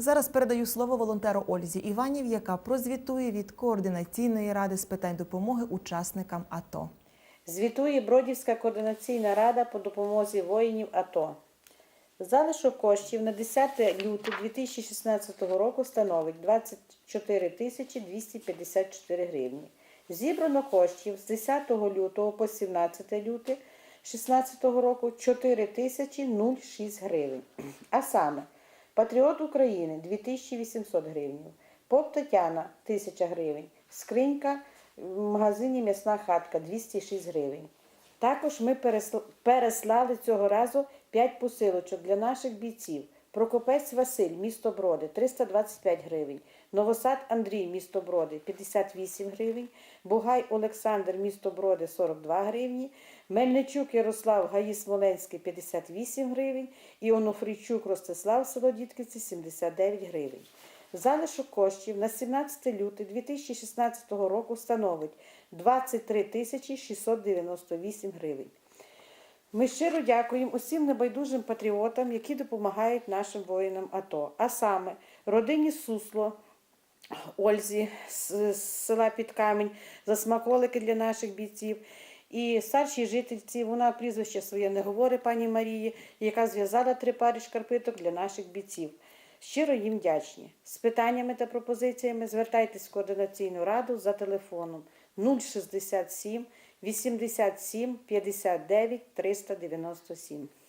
Зараз передаю слово волонтеру Ользі Іванів, яка прозвітує від координаційної ради з питань допомоги учасникам АТО. Звітує Бродівська координаційна рада по допомозі воїнів АТО. Залишок коштів на 10 лютого 2016 року становить 24 тисячі 254 гривні. Зібрано коштів з 10 лютого по 17 лютого 2016 року 4 тисячі 06 гривень. А саме Патріот України 2800 гривень, Поп Тетяна 1000 гривень, скринька в магазині М'ясна хатка 206 гривень. Також ми переслали цього разу 5 посилочок для наших бійців. Прокопець Василь, місто Броди 325 гривень. Новосад Андрій, місто Броди 58 гривень. Бугай Олександр, місто Броди 42 гривні. Мельничук Ярослав Гаї Смоленський 58 гривень. І Онуфрійчук Ростислав село Дітківці 79 гривень. Залишок коштів на 17 лютого 2016 року становить 23 тисячі 698 гривень. Ми щиро дякуємо усім небайдужим патріотам, які допомагають нашим воїнам АТО, а саме родині Сусло, Ользі з села Підкамінь, за смаколики для наших бійців. І старшій жительці, вона прізвище своє не говорить пані Марії, яка зв'язала три пари шкарпиток для наших бійців. Щиро їм вдячні. З питаннями та пропозиціями звертайтесь в координаційну раду за телефоном 067 87 59 397.